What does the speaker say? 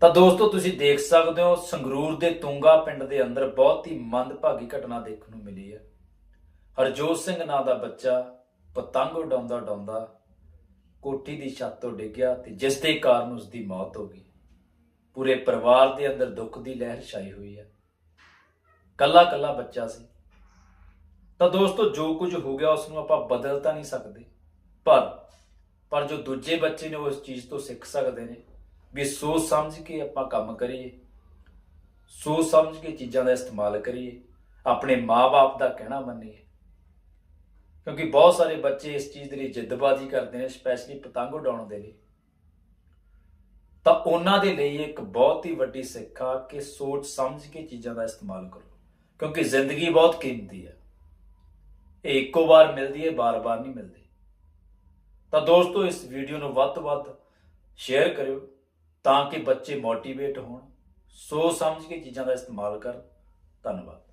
ਤਾਂ ਦੋਸਤੋ, ਤੁਸੀਂ ਦੇਖ ਸਕਦੇ ਹੋ, ਸੰਗਰੂਰ ਦੇ ਤੁੰਗਾ ਪਿੰਡ ਦੇ ਅੰਦਰ ਬਹੁਤ ਹੀ ਮੰਦਭਾਗੀ ਘਟਨਾ ਦੇਖਣ ਨੂੰ ਮਿਲੀ ਹੈ। ਹਰਜੋਤ ਸਿੰਘ ਨਾਂ ਦਾ ਬੱਚਾ ਪਤੰਗ ਉਡਾਉਂਦਾ ਉਡਾਉਂਦਾ ਕੋਠੀ ਦੀ ਛੱਤ ਤੋਂ ਡਿੱਗਿਆ ਤੇ ਜਿਸ ਦੇ ਕਾਰਨ ਉਸ ਦੀ ਮੌਤ ਹੋ ਗਈ। ਪੂਰੇ ਪਰਿਵਾਰ ਦੇ ਅੰਦਰ ਦੁੱਖ ਦੀ ਲਹਿਰ ਛਾਈ ਹੋਈ ਹੈ। ਕੱਲਾ ਕੱਲਾ ਬੱਚਾ ਸੀ। ਤਾਂ ਦੋਸਤੋ, ਜੋ ਕੁਝ ਹੋ ਗਿਆ, ਉਸ ਨੂੰ ਆਪਾਂ ਬਦਲ ਤਾਂ ਨਹੀਂ ਸਕਦੇ। ਪਰ ਪਰ ਜੋ ਦੂਜੇ ਬੱਚੇ ਨੇ, ਉਹ ਇਸ ਚੀਜ਼ ਤੋਂ ਸਿੱਖ ਸਕਦੇ ਨੇ। ਵੀ ਸੋਚ ਸਮਝ ਕੇ ਆਪਾਂ ਕੰਮ ਕਰੀਏ। ਸੋਚ ਸਮਝ ਕੇ ਚੀਜ਼ਾਂ ਦਾ ਇਸਤੇਮਾਲ ਕਰੀਏ। ਆਪਣੇ ਮਾਪੇ ਦਾ ਕਹਿਣਾ ਮੰਨੀਏ। ਕਿਉਂਕਿ ਬਹੁਤ ਸਾਰੇ ਬੱਚੇ ਇਸ ਚੀਜ਼ ਦੇ ਲਈ ਜਿੱਦਬਾਜ਼ੀ ਕਰਦੇ ਨੇ ਸਪੈਸ਼ਲੀ ਪਤੰਗ ਉਡਾਉਣ ਦੇ ਲਈ। ਤਾਂ ਉਹਨਾਂ ਦੇ ਲਈ ਇੱਕ ਬਹੁਤ ਹੀ ਵੱਡੀ ਸਿੱਖਿਆ ਕਿ ਸੋਚ ਸਮਝ ਕੇ ਚੀਜ਼ਾਂ ਦਾ ਇਸਤੇਮਾਲ ਕਰੋ। ਕਿਉਂਕਿ ਜ਼ਿੰਦਗੀ ਬਹੁਤ ਕੀਮਤੀ ਹੈ ਇਹ ਇੱਕੋ ਵਾਰ ਮਿਲਦੀ ਹੈ, ਬਾਰ-ਬਾਰ ਨਹੀਂ ਮਿਲਦੀ। ਤਾਂ ਦੋਸਤੋ, ਇਸ ਵੀਡੀਓ ਨੂੰ ਵੱਧ ਤੋਂ ਵੱਧ ਸ਼ੇਅਰ ਕਰਿਓ। ਤਾਂ ਕਿ ਬੱਚੇ ਮੋਟੀਵੇਟ ਹੋਣ। ਸੋਚ ਸਮਝ ਕੇ ਚੀਜ਼ਾਂ ਦਾ ਇਸਤੇਮਾਲ ਕਰਨ। ਧੰਨਵਾਦ।